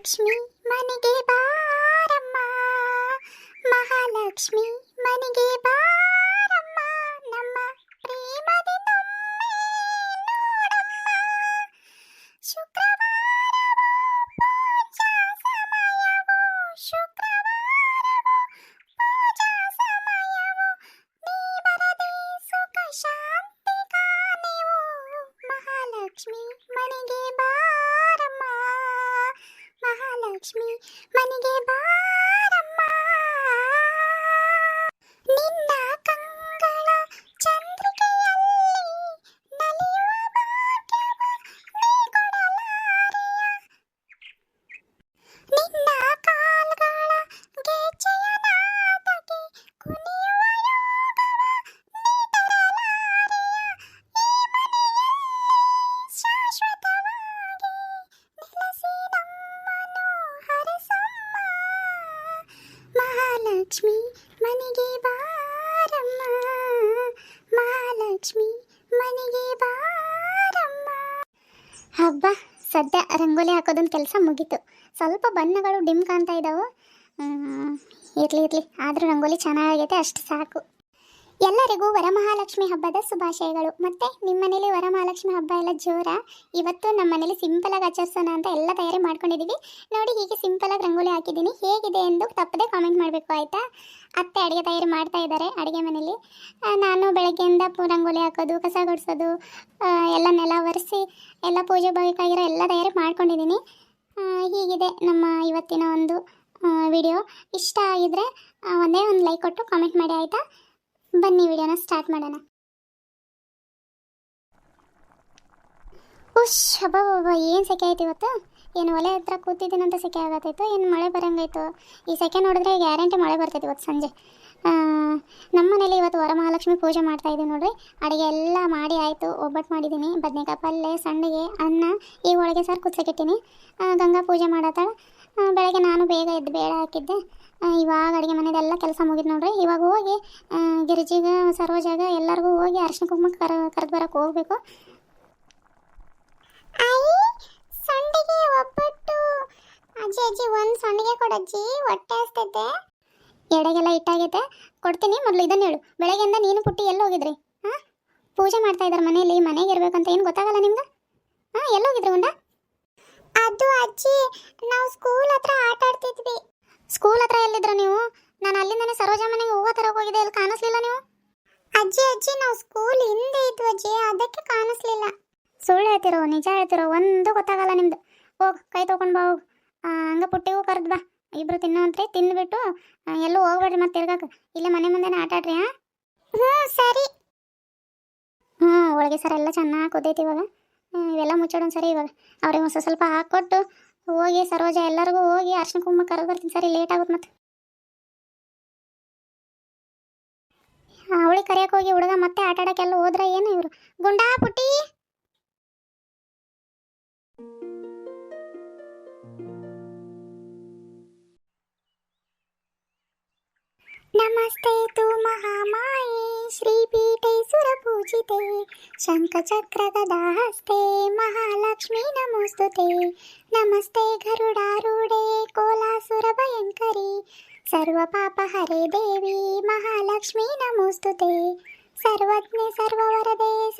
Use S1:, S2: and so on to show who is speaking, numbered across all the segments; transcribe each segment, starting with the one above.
S1: ಮಹಾಲಕ್ಷ್ಮಿ ಮನೆಗೆ ಬಾರಮ್ಮ. ಮಹಾಲಕ್ಷ್ಮಿ ಮನೆಗೆ ಬಾರಮ್ಮ. ನಮ್ಮ ಪ್ರೇಮದಿಂದೊಮ್ಮೆ ನೋಡಮ್ಮ. ಸದ್ಯ ರಂಗೋಲಿ ಹಾಕೋದೊಂದು ಕೆಲಸ ಮುಗೀತು. ಸ್ವಲ್ಪ ಬಣ್ಣಗಳು ಡಿಮ್ ಕಾಣ್ತಾ ಇದ್ದಾವೆ ಇರಲಿ ಇರಲಿ. ಆದರೂ ರಂಗೋಲಿ ಚೆನ್ನಾಗೈತೆ, ಅಷ್ಟು ಸಾಕು. ಎಲ್ಲರಿಗೂ ವರಮಹಾಲಕ್ಷ್ಮಿ ಹಬ್ಬದ ಶುಭಾಶಯಗಳು. ಮತ್ತೆ ನಿಮ್ಮ ಮನೇಲಿ ವರಮಹಾಲಕ್ಷ್ಮಿ ಹಬ್ಬ ಎಲ್ಲ ಜೋರ? ಇವತ್ತು ನಮ್ಮ ಮನೇಲಿ ಆಗಿ ಆಚರಿಸೋಣ ಅಂತ ಎಲ್ಲ ತಯಾರಿ ಮಾಡ್ಕೊಂಡಿದ್ದೀವಿ ನೋಡಿ ಹೀಗೆ ಸಿಂಪಲ್ ಆಗಿ ರಂಗೋಲಿ ಹಾಕಿದ್ದೀನಿ. ಹೇಗಿದೆ ಎಂದು ತಪ್ಪದೆ ಕಾಮೆಂಟ್ ಮಾಡಬೇಕು, ಆಯಿತಾ? ಅತ್ತೆ ಅಡುಗೆ ತಯಾರಿ ಮಾಡ್ತಾ ಇದ್ದಾರೆ ಅಡುಗೆ ಮನೇಲಿ. ನಾನು ಬೆಳಗ್ಗೆಯಿಂದ ರಂಗೋಲಿ ಹಾಕೋದು, ಕಸ ಗುಡಿಸೋದು ಎಲ್ಲ ನೆಲ ಒರೆಸಿ, ಎಲ್ಲ ಪೂಜೆ ಬೇಕಾಗಿರೋ ಎಲ್ಲ ತಯಾರಿ ಮಾಡ್ಕೊಂಡಿದ್ದೀನಿ ಹೀಗಿದೆ ನಮ್ಮ ಇವತ್ತಿನ ಒಂದು ವಿಡಿಯೋ ಇಷ್ಟ ಆಗಿದ್ರೆ ಒಂದೇ ಒಂದು ಲೈಕ್ ಕೊಟ್ಟು ಕಾಮೆಂಟ್ ಮಾಡಿ, ಆಯಿತಾ? ಬನ್ನಿ ವಿಡಿಯೋನ ಸ್ಟಾರ್ಟ್ ಮಾಡೋಣ. ಉಶ್ ಹಬ್ಬ ಏನು ಸೆಕೆ ಆಯ್ತು ಇವತ್ತು? ಏನು ಒಲೆ ಹತ್ರ ಕೂತಿದ್ದೀನಂತ ಸೆಕೆ ಆಗತ್ತೈತು? ಏನು ಮಳೆ ಬರಂಗಾಯ್ತು? ಈ ಸೆಕೆ ನೋಡಿದ್ರೆ ಗ್ಯಾರಂಟಿ ಮಳೆ ಬರ್ತೈತೆ ಇವತ್ತು ಸಂಜೆ. ನಮ್ಮ ಮನೇಲಿ ಇವತ್ತು ವರಮಹಾಲಕ್ಷ್ಮಿ ಪೂಜೆ ಮಾಡ್ತಾ ಇದ್ದೀವಿ ನೋಡ್ರಿ. ಅಡುಗೆ ಎಲ್ಲ ಮಾಡಿ ಆಯಿತು, ಒಬ್ಬಟ್ಟು ಮಾಡಿದ್ದೀನಿ. ಬದನೆಕಾಯಿ ಪಲ್ಯ ಸಂಡಿಗೆ, ಅನ್ನ, ಈ ಒಳಗೆ ಸಾರು ಕುಚ್ಚಕ್ಕಿಟ್ಟಿನಿ ಗಂಗಾ ಪೂಜೆ ಮಾಡತ್ತಾಳ ಬೆಳಗ್ಗೆ ನಾನು ಬೇಗ ಎದ್ದು ಬೇಡ ಹಾಕಿದ್ದೆ. ಇವಾಗ ಅಡುಗೆ ಮನೆದೆಲ್ಲ ಕೆಲಸ ಮುಗಿದು ನೋಡ್ರಿ. ಇವಾಗ ಹೋಗಿ ಗಿರಿಜಿಗ ಸರೋಜಾಗ ಎಲ್ಲರಿಗೂ ಹೋಗಿ ಅರ್ಶಿನ ಕುಂಕುಮ ಕರ, ಕರೆದು ಬರಕ್ಕೆ ಹೋಗ್ಬೇಕು. ಸಂಡಿಗೆ ಒಬ್ಬಟ್ಟು. ಅಜ್ಜಿ ಅಜ್ಜಿ, ಒಂದು ಸಂಡಿಗೆ ಕೊಡಜ್ಜಿ ಹೊಟ್ಟೆ ಹಸ್ತೈತೆ ಎಡೆಗೆಲ್ಲ ಇಟ್ಟಾಗೈತೆ ಕೊಡ್ತೀನಿ, ಮೊದಲು ಇದನ್ನ ಹೇಳು. ಬೆಳಗ್ಗೆಯಿಂದ ನೀನು ಪುಟ್ಟಿ ಎಲ್ಲಿ ಹೋಗಿದ್ರಿ? ಹಾಂ ಪೂಜೆ ಮಾಡ್ತಾ ಇದ್ದಾರೆ ಮನೆಯಲ್ಲಿ. ಮನೆಗೆ ಇರಬೇಕಂತ ಏನು ಗೊತ್ತಾಗಲ್ಲ ನಿಮ್ಗೆ? ಹಾಂ ಎಲ್ಲಿ ಹೋಗಿದ್ರಿ ಉಂಡ ಅದು ಅಜ್ಜಿ ನಾವು ಸ್ಕೂಲ್ ಹತ್ರ ಆಟ ಆಡ್ತಿದ್ವಿ. ಸ್ಕೂಲ್ ಹತ್ರ ಎಲ್ಲಿದ್ರ ನೀವು? ನಾನು ಅಲ್ಲಿಂದನೇ ಸರೋಜ ಮನೆಗೆ ಹೋಗೋ ಥರ ಹೋಗಿದ್ದೆ ಇಲ್ಲಿ ಕಾಣಿಸ್ಲಿಲ್ಲ ನೀವು? ಅಜ್ಜಿ ಅಜ್ಜಿ ನಾವು ಸ್ಕೂಲ್ ಹಿಂದೆ ಇದ್ವು ಅಜ್ಜಿ ಅದಕ್ಕೆ ಕಾಣಿಸ್ಲಿಲ್ಲ. ಸುಳ್ಳು ಹೇಳ್ತಿರೋ ನಿಜ ಹೇಳ್ತಿರೋ ಒಂದು ಗೊತ್ತಾಗಲ್ಲ ನಿಮ್ದು. ಹೋಗ್ ಕೈ ತೊಗೊಂಡು ಬಾ ಹೋಗ್. ಹಂಗೆ ಪುಟ್ಟಿಗೂ ಕರೆದು ಬಾ. ಇಬ್ರು ತಿನ್ನೋಂತ್ರಿ ತಿಂದ್ಬಿಟ್ಟು ಆ, ಎಲ್ಲೂ ಹೋಗ್ಬೇಡ್ರಿ ಮತ್ತೆ ತಿರ್ಗಾಕ. ಇಲ್ಲೇ ಮನೆ ಮುಂದೆನೇ ಆಟ ಆಡ್ರಿ ಹ್ಞೂ ಸರಿ. ಹ್ಞೂ ಒಳಗೆ ಸರ್ ಎಲ್ಲ ಚೆನ್ನಾಗಿ ಕುದೈತಿ ಇವಾಗ. ಇವೆಲ್ಲ ಮುಚ್ಚಾಡೋಣ ಸರಿ ಇವಾಗ. ಅವ್ರಿಗೆ ಒಂದು ಸ್ವಲ್ಪ ಹಾಕ್ಕೊಟ್ಟು ಹೋಗಿ ಸರೋಜ ಎಲ್ಲರಿಗೂ ಹೋಗಿ ಅರ್ಶಿನ ಕುಂಕುಮ ಕರೆದು ಬರ್ತೀನಿ ಸರಿ ಲೇಟ್ ಆಗುತ್ತೆ ಮತ್ತೆ. ಅವಳಿ ಕರೆಯಕ್ಕೆ ಹೋಗಿ ಹುಡುಗ ಮತ್ತೆ ಆಟ ಆಡೋಕ್ಕೆಲ್ಲ ಹೋದ್ರೆ ಏನು ಇವರು? ಗುಂಡಾ ಪುಟ್ಟಿ? ನಮಸ್ತೆ ತು ಮಹಾಮಾಯೆ, ಶ್ರೀ ಸುರಪೂಜಿತೆ పూజితే శంఖ చక్ర శంఖచక్రగదాహస్తే మహాలక్ష్మి నమోస్తుతే. నమస్తే గరుడారుడే కోలాసుర భయంకరి. సర్వ పాప హరే దేవి మహాలక్ష్మి నమోస్తుతే. సర్వజ్ఞ సర్వవరదే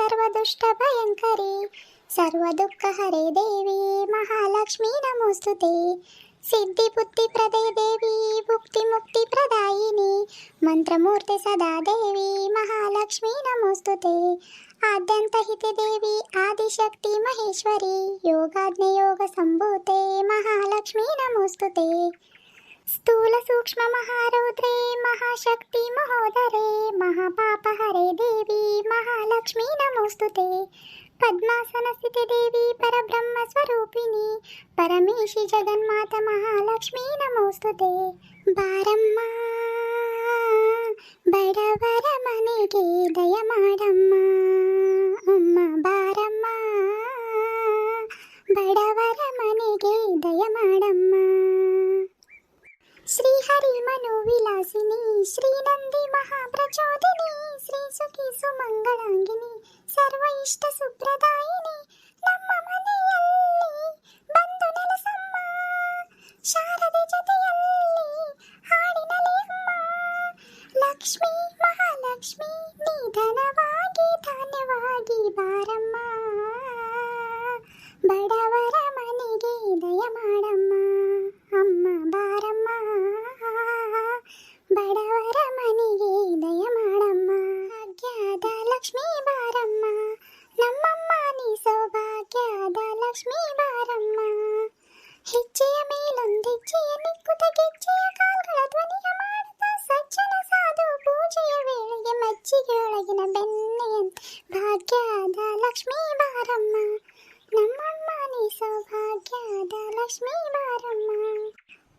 S1: దుఃఖ హరే దేవి మహాలక్ష్మి నమోస్తుతే. सिद्धिबुद्धिप्रदे देवी भुक्तिमुक्तिप्रदायिनी मन्त्रमूर्ते सदा देवी महालक्ष्मी नमोऽस्तु ते। आद्यन्तहिते देवी आदिशक्ति महेश्वरी योगाग्नियोगसम्भूते महालक्ष्मी नमोऽस्तु ते। स्थूलसूक्ष्ममहारौद्रे महाशक्ति महोदरे महापापहरे देवी महालक्ष्मी नमोऽस्तु ते। పద్మాసన స్థితి దేవి పరబ్రహ్మ స్వరూపిణి. పరమేశి జగన్మాత మహాలక్ష్మి నమోస్తుతే. బారమ్మ బడవర మనకి దయమాడమ్మ.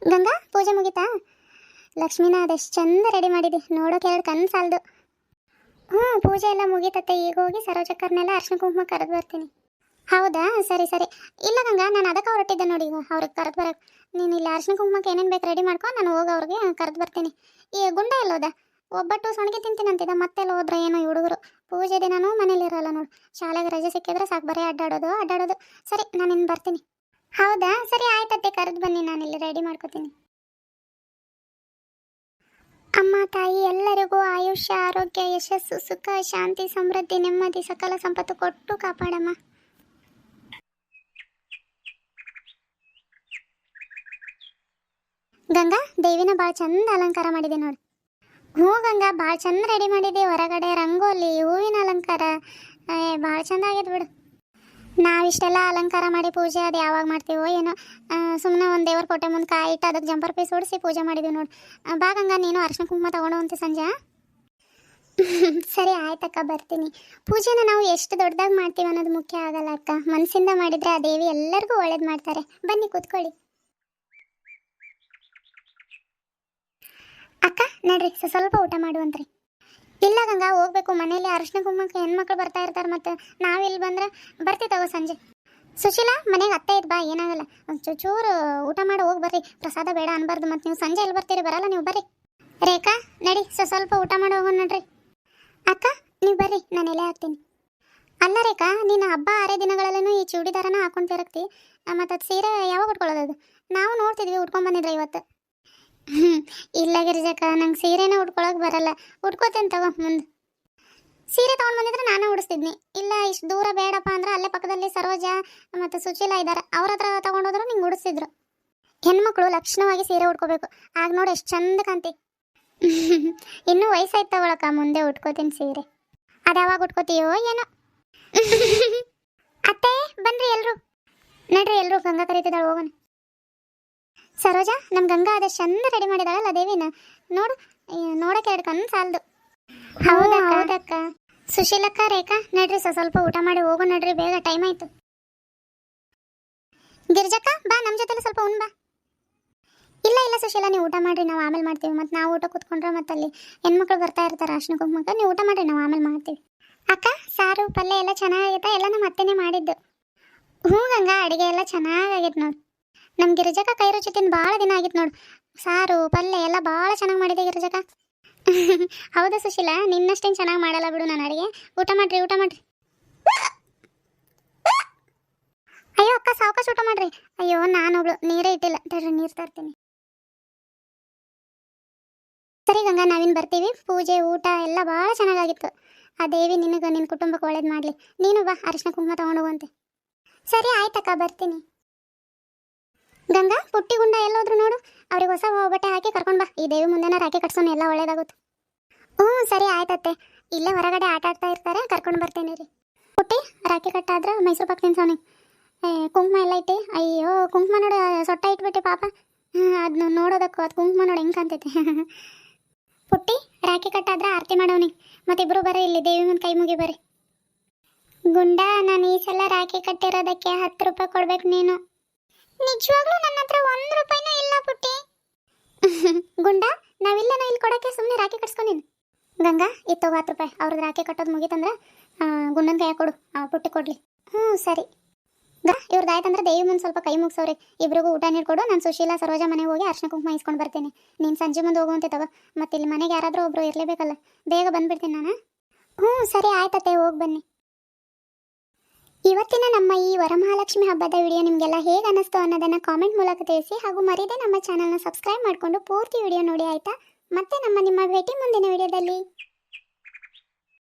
S1: ಗಂಗಾ, ಪೂಜೆ ಮುಗಿತಾ? ಲಕ್ಷ್ಮೀನ ಅದೆಷ್ಟು ಚಂದ ರೆಡಿ ಮಾಡಿದೆ. ನೋಡೋಕೆ ಎರಡು ಕಣ್ಣು ಸಾಲದು. ಹ್ಞೂ, ಪೂಜೆ ಎಲ್ಲ ಮುಗೀತತ್ತೆ. ಈಗ ಹೋಗಿ ಸರೋಜಕ್ಕರ್ನೆಲ್ಲ ಅರ್ಶಿನ ಕುಂಕುಮ ಕರೆದು ಬರ್ತೀನಿ. ಹೌದಾ? ಸರಿ ಸರಿ. ಇಲ್ಲ ಗಂಗಾ, ನಾನು ಅದಕ್ಕೆ ಹೊರಟಿದ್ದೆ ನೋಡಿ ಈಗ ಅವ್ರಿಗೆ ಕರೆದು ಬರೋಕೆ. ನೀನು ಇಲ್ಲಿ ಅರ್ಶಿನ ಕುಂಕುಮಕ್ಕೆ ಏನೇನು ಬೇಕು ರೆಡಿ ಮಾಡ್ಕೊ, ನಾನು ಹೋಗಿ ಅವ್ರಿಗೆ ಕರೆದು ಬರ್ತೀನಿ. ಈ ಗುಂಡ ಎಲ್ಲೋದ? ಒಬ್ಬಟ್ಟು ಸೊಣಗೆ ತಿಂತೀನಂತಿದ್ದ ಮತ್ತೆಲ್ಲ ಹೋದ್ರೆ ಏನೋ ಈ ಹುಡುಗರು? ಪೂಜೆ ದಿನನೂ ಮನೇಲಿ ಇರಲ್ಲ ನೋಡು. ಶಾಲೆಗೆ ರಜೆ ಸಿಕ್ಕಿದ್ರೆ ಸಾಕು, ಬರೀ ಅಡ್ಡಾಡೋದು ಅಡ್ಡಾಡೋದು. ಸರಿ, ನಾನು ಇನ್ನು ಬರ್ತೀನಿ. ಹೌದಾ? ಸರಿ ಆಯ್ತತ್ತೆ ಕರೆದು ಬನ್ನಿ, ನಾನು ಇಲ್ಲಿ ರೆಡಿ ಮಾಡ್ಕೋತೀನಿ. ಅಮ್ಮ, ತಾಯಿ, ಎಲ್ಲರಿಗೂ ಆಯುಷ್ಯ, ಆರೋಗ್ಯ, ಯಶಸ್ಸು, ಸುಖ, ಶಾಂತಿ, ಸಮೃದ್ಧಿ, ನೆಮ್ಮದಿ, ಸಕಲ ಸಂಪತ್ತು ಕೊಟ್ಟು ಕಾಪಾಡಮ್ಮ. ಗಂಗಾ, ದೇವಿನ ಭಾಳ ಚಂದ ಅಲಂಕಾರ ಮಾಡಿದೆ ನೋಡಿ. ಹ್ಞೂ ಗಂಗಾ ಭಾಳ ಚಂದ ರೆಡಿ ಮಾಡಿದೆ. ಹೊರಗಡೆ ರಂಗೋಲಿ, ಹೂವಿನ ಅಲಂಕಾರ. ಭಾಳ ಚಂದ ಆಗ್ಯದ ಬಿಡು. ನಾವಿಷ್ಟೆಲ್ಲ ಅಲಂಕಾರ ಮಾಡಿ ಪೂಜೆ ಅದು ಯಾವಾಗ ಮಾಡ್ತೀವೋ ಏನೋ ಸುಮ್ಮನೆ ಒಂದು ದೇವ್ರ ಕೋಟೆ ಮುಂದೆ ಕಾಯಿಟ್ಟು ಅದಕ್ಕೆ ಜಂಪರ್ ಪೀಸ್ ಹೊಡಿಸಿ ಪೂಜೆ ಮಾಡಿದ್ವಿ ನೋಡಿ. ಬಾಗಂಗ ನೀನು ಅರ್ಶಿನ ಕುಂಕುಮ ತಗೊಂಡು ಅಂತ ಸಂಜೆ ಸರಿ, ಆಯ್ತಕ್ಕ, ಬರ್ತೀನಿ. ಪೂಜೆನ ನಾವು ಎಷ್ಟು ದೊಡ್ಡದಾಗಿ ಮಾಡ್ತೀವಿ ಅನ್ನೋದು ಮುಖ್ಯ ಆಗಲ್ಲ ಅಕ್ಕ. ಮನಸ್ಸಿಂದ ಮಾಡಿದರೆ ಆ ದೇವಿ ಎಲ್ಲರಿಗೂ ಒಳ್ಳೇದು ಮಾಡ್ತಾರೆ. ಬನ್ನಿ, ಕೂತ್ಕೊಳ್ಳಿ. ಅಕ್ಕ, ನಡ್ರಿ ಸ್ವಲ್ಪ ಊಟ ಮಾಡುವಂತ್ರಿ. ಇಲ್ಲ ಗಂಗಾ, ಹೋಗ್ಬೇಕು. ಮನೇಲಿ ಅರಿಶಿನ ಕುಂಕುಮಕ್ಕೆ ಹೆಣ್ಮಕ್ಳು ಬರ್ತಾ ಇರ್ತಾರೆ ಮತ್ತೆ ನಾವಿಲ್ಲಿ ಬಂದ್ರೆ ಬರ್ತಿ ತಗೋ ಸಂಜೆ. ಸುಶೀಲಾ, ಮನೆಗೆ ಅತ್ತೆ ಇದ್ ಬಾ, ಏನಾಗಲ್ಲ. ಚೂರು ಊಟ ಮಾಡಿ, ಹೋಗಿ ಬರ್ರಿ. ಪ್ರಸಾದ ಬೇಡ ಅನ್ಬಾರ್ದು ಮತ್ತೆ ನೀವು ಸಂಜೆ ಎಲ್ಲಿ ಬರ್ತೀರಿ? ಬರಲ್ಲ, ನೀವು ಬರ್ರಿ. ರೇಖಾ, ನಡಿ, ಸ ಸ್ವಲ್ಪ ಊಟ ಮಾಡಿ, ಹೋಗೋಣ ನೋಡ್ರಿ. ಅಕ್ಕ, ನೀವು ಬರ್ರಿ, ನಾನು ಎಲೆ ಹಾಕ್ತೀನಿ ಅಲ್ಲ ರೇಖಾ ನೀನು ಹಬ್ಬ ಆರೇ ದಿನಗಳಲ್ಲೂ ಈ ಚೂಡಿದಾರನ ಹಾಕೊಂಡು ತಿರುಗ್ತಿ. ಮತ್ತು ಅದು ಸೀರೆ ಯಾವಾಗ ಉಟ್ಕೊಳ್ಳೋದು ನಾವು ನೋಡ್ತಿದ್ವಿ, ಉಟ್ಕೊಂಡ್ ಬಂದಿದ್ರೆ ಇವತ್ತು. ಇಲ್ಲ ಗಿರಿಜಕ್ಕ, ನಂಗೆ ಸೀರೆನೇ ಉಟ್ಕೊಳಕ್ ಬರಲ್ಲ. ಉಟ್ಕೋತೇನೆ ತಗೋ ಮುಂದೆ. ಸೀರೆ ತಗೊಂಡ್ ಬಂದಿದ್ರೆ ನಾನೇ ಉಡಿಸ್ತಿದ್ನಿ. ಇಲ್ಲ, ಇಷ್ಟು ದೂರ ಬೇಡಪ್ಪ ಅಂದ್ರೆ ಅಲ್ಲೇ ಪಕ್ಕದಲ್ಲಿ ಸರೋಜ ಮತ್ತು ಸುಶೀಲ ಇದ್ದಾರೆ ಅವ್ರ ಹತ್ರ ತಗೊಂಡೋದ್ರು ನಿಂಗೆ ಉಡಿಸ್ತಿದ್ರು ಹೆಣ್ಮಕ್ಳು ಲಕ್ಷಣವಾಗಿ ಸೀರೆ ಉಟ್ಕೋಬೇಕು. ಆಗ ನೋಡಿ ಎಷ್ಟು ಚಂದ ಕಾಂತಿ ಇನ್ನೂ ವಯಸ್ಸಾಯ್ತು ತಗೊಳಕ್ಕ, ಮುಂದೆ ಉಟ್ಕೋತೀನಿ ಸೀರೆ. ಅದು ಯಾವಾಗ ಉಟ್ಕೋತೀಯೋ ಏನೋ. ಅತ್ತೆ, ಬನ್ರಿ ಎಲ್ಲರೂ ನಡ್ರಿ ಎಲ್ಲರೂ ಗಂಗಾ ಕರೀತಿದ್ದಾಳೆ ಹೋಗೋಣ. ಸರೋಜಾ ನಮ್ ಗಂಗಾ ಅದೇ ಚಂದ ರೆಡಿ ಮಾಡಿದಾಳಲ್ಲ ದೇವಿನ. ನೋಡು ನೋಡಕ್ಕೆ ಎರಡು ಕಣ್ಣು ಸಾಲದು. ಹೌದಾ ಹೌದಕ್ಕ. ಸುಶೀಲಕ್ಕ ರೇಖಾ ನಡ್ರಿ ಸ್ವಲ್ಪ ಊಟ ಮಾಡಿ ಹೋಗು ನಡ್ರಿ ಬೇಗ ಟೈಮ್ ಆಯ್ತು. ಗಿರ್ಜಕ್ಕ ಬಾ ನಮ್ಮ ಜೊತೆಲಿ ಸ್ವಲ್ಪ ಉಣ್ ಬಾ ಇಲ್ಲ ಇಲ್ಲ ಸುಶೀಲ ನೀವು ಊಟ ಮಾಡ್ರಿ ನಾವು ಆಮೇಲೆ ಮಾಡ್ತೀವಿ. ಮತ್ತೆ ನಾವು ಊಟ ಕೂತ್ಕೊಂಡ್ರೆ ಮತ್ತೆ ಅಲ್ಲಿ ಹೆಣ್ಮಕ್ಳು ಬರ್ತಾ ಇರ್ತಾರೆ ಅರ್ಶಿನ ಕುಂಕುಮಕ್ಕೆ ನೀವು ಊಟ ಮಾಡ್ರಿ ನಾವು ಆಮೇಲೆ ಮಾಡ್ತೀವಿ. ಅಕ್ಕ ಸಾರು ಪಲ್ಯ ಎಲ್ಲ ಚೆನ್ನಾಗೈತಾ? ಎಲ್ಲ ನಮ್ಮ ಅತ್ತೆನೇ ಮಾಡಿದ್ದು. ಹ್ಞೂ ಗಂಗಾ ಅಡುಗೆ ಎಲ್ಲ ಚೆನ್ನಾಗಾಗೈತೆ ನೋಡಿ. ನಮ್ಮ ಗಿರಿಜಕ್ಕ ಕೈ ರುಚಿ ತಿಂದು ಭಾಳ ದಿನ ಆಗಿತ್ತು ನೋಡು. ಸಾರು, ಪಲ್ಯ ಎಲ್ಲ ಭಾಳ ಚೆನ್ನಾಗಿ ಮಾಡಿದೆ ಗಿರಿಜಕ್ಕ ಹೌದು ಸುಶೀಲಾ, ನಿನ್ನಷ್ಟೇನು ಚೆನ್ನಾಗಿ ಮಾಡಲ್ಲ ಬಿಡು ನಾನು ಅಡಿಗೆ. ಊಟ ಮಾಡ್ರಿ ಊಟ ಮಾಡ್ರಿ. ಅಯ್ಯೋ ಅಕ್ಕ, ಸಾವಕಾಶ ಊಟ ಮಾಡ್ರಿ. ಅಯ್ಯೋ ನಾನೊಬ್ಳು ನೀರೇ ಇಟ್ಟಿಲ್ಲ. ತಡ್ರಿ, ನೀರು ತರ್ತೀನಿ. ಸರಿ ಗಂಗಾ, ನಾವಿನ್ ಬರ್ತೀವಿ. ಪೂಜೆ, ಊಟ ಎಲ್ಲ ಭಾಳ ಚೆನ್ನಾಗಾಗಿತ್ತು. ಆ ದೇವಿ ನಿನಗೆ ನಿನ್ನ ಕುಟುಂಬಕ್ಕೆ ಒಳ್ಳೇದು ಮಾಡಲಿ. ನೀನು ಬಾ ಅರಿಶಿನ ಕುಂಕುಮ ತಗೊಂಡು ಹೋಗಂತೆ ಸರಿ, ಆಯ್ತಕ್ಕ, ಬರ್ತೀನಿ. ಗಂಗಾ, ಪುಟ್ಟಿ ಗುಂಡ ಎಲ್ಲೋದ್ರು ನೋಡು. ಅವ್ರಿಗೆ ಹೊಸ ಬಟ್ಟೆ ಹಾಕಿ ಕರ್ಕೊಂಡು ಬಾ. ಈ ದೇವಿ ಮುಂದೆನ ರಾಖಿ ಕಟ್ಸೋಣ ಎಲ್ಲ ಒಳ್ಳೇದಾಗುತ್ತೆ. ಹ್ಞೂ, ಸರಿ ಆಯ್ತತ್ತೆ. ಇಲ್ಲೇ ಹೊರಗಡೆ ಆಟ ಆಡ್ತಾ ಇರ್ತಾರೆ, ಕರ್ಕೊಂಡು ಬರ್ತೇನೆ ರೀ. ಪುಟ್ಟಿ, ರಾಖಿ ಕಟ್ಟಾದ್ರೆ ಮೈಸೂರು ಪಾಕ್ ತಿನ್ಸೋನಿ. ಕುಂಕುಮ ಎಲ್ಲ ಇಟ್ಟು ಅಯ್ಯೋ, ಕುಂಕುಮ ನೋಡು, ಸೊಟ್ಟ ಇಟ್ಬಿಟ್ಟೆ ಪಾಪ. ಅದನ್ನ ನೋಡೋದಕ್ಕೂ, ಅದು ಕುಂಕುಮ ನೋಡಿ ಹೆಂಗೆ ಕಾಣ್ತೈತೆ. ಪುಟ್ಟಿ, ರಾಖಿ ಕಟ್ಟಾದ್ರೆ ಆರತಿ ಮಾಡೋನಿ. ಮತ್ತಿಬ್ರು ಬರ್ರಿ, ಇಲ್ಲಿ ದೇವಿ ಮುಂದೆ ಕೈ ಮುಗಿ ಬರ್ರಿ. ಗುಂಡ, ನಾನು ಈ ಸಲ ರಾಖಿ ಕಟ್ಟಿರೋದಕ್ಕೆ ಹತ್ತು ರೂಪಾಯಿ ಕೊಡ್ಬೇಕು ನೀನು. ನಿಜವಾಗ್ಲೂ ನನ್ನ ಹತ್ರ ಒಂದು ರೂಪಾಯಿನೂ ಇಲ್ಲ ಪುಟ್ಟಿ. ಗುಂಡ, ನಾವಿಲ್ಲನ ಇಲ್ಲಿ ಕೊಡಕ್ಕೆ ಸುಮ್ಮನೆ ರಾಖಿ ಕಟ್ಸ್ಕೊಂಡಿನಿ ಗಂಗಾ, ಇತ್ತು ಹತ್ತು ರೂಪಾಯಿ. ಅವ್ರದ್ದು ರಾಖಿ ಕಟ್ಟೋದು ಮುಗೀತಂದ್ರೆ ಗುಂಡನ ಕೈ ಕೊಡು. ಪುಟ್ಟಿ ಕೊಡ್ಲಿ. ಹ್ಞೂ ಸರಿ. ಗಾ ಇವ್ರದ್ದು ಆಯ್ತಂದ್ರೆ ದೇವಿ ಮುಂದೆ ಸ್ವಲ್ಪ ಕೈ ಮುಗಿಸೋರಿ ಇಬ್ರಿಗೂ ಊಟ ನೀಡ್ಕೊಡು ನಾನು ಸುಶೀಲಾ, ಸರೋಜಾ ಮನೆಗೆ ಹೋಗಿ ಅರ್ಶನ ಕುಂಕುಮ ಇಸ್ಕೊಂಡು ಬರ್ತೀನಿ. ನೀನು ಸಂಜೆ ಮುಂದೆ ಹೋಗುವಂತೆ ತಗೋ. ಮತ್ತೆ ಇಲ್ಲಿ ಮನೆಗೆ ಯಾರಾದರೂ ಒಬ್ಬರು ಇರಲೇಬೇಕಲ್ಲ. ಬೇಗ ಬಂದ್ಬಿಡ್ತೀನಿ ನಾನು. ಹ್ಞೂ ಸರಿ, ಆಯ್ತತ್ತೆ, ಹೋಗಿ ಬನ್ನಿ. ಇವತ್ತಿನ ನಮ್ಮ ಈ ವರಮಹಾಲಕ್ಷ್ಮಿ ಹಬ್ಬದ ವಿಡಿಯೋ ನಿಮಗೆಲ್ಲ ಹೇಗೆ ಅನ್ನಿಸ್ತು ಅನ್ನೋದನ್ನು ಕಾಮೆಂಟ್ ಮೂಲಕ ತಿಳಿಸಿ ಹಾಗೂ ಮರೀದೆ ನಮ್ಮ ಚಾನಲ್ನ ಸಬ್ಸ್ಕ್ರೈಬ್ ಮಾಡಿಕೊಂಡು ಪೂರ್ತಿ ವಿಡಿಯೋ ನೋಡಿ ಆಯಿತಾ? ಮತ್ತೆ ನಮ್ಮ ನಿಮ್ಮ ಭೇಟಿ ಮುಂದಿನ ವಿಡಿಯೋದಲ್ಲಿ.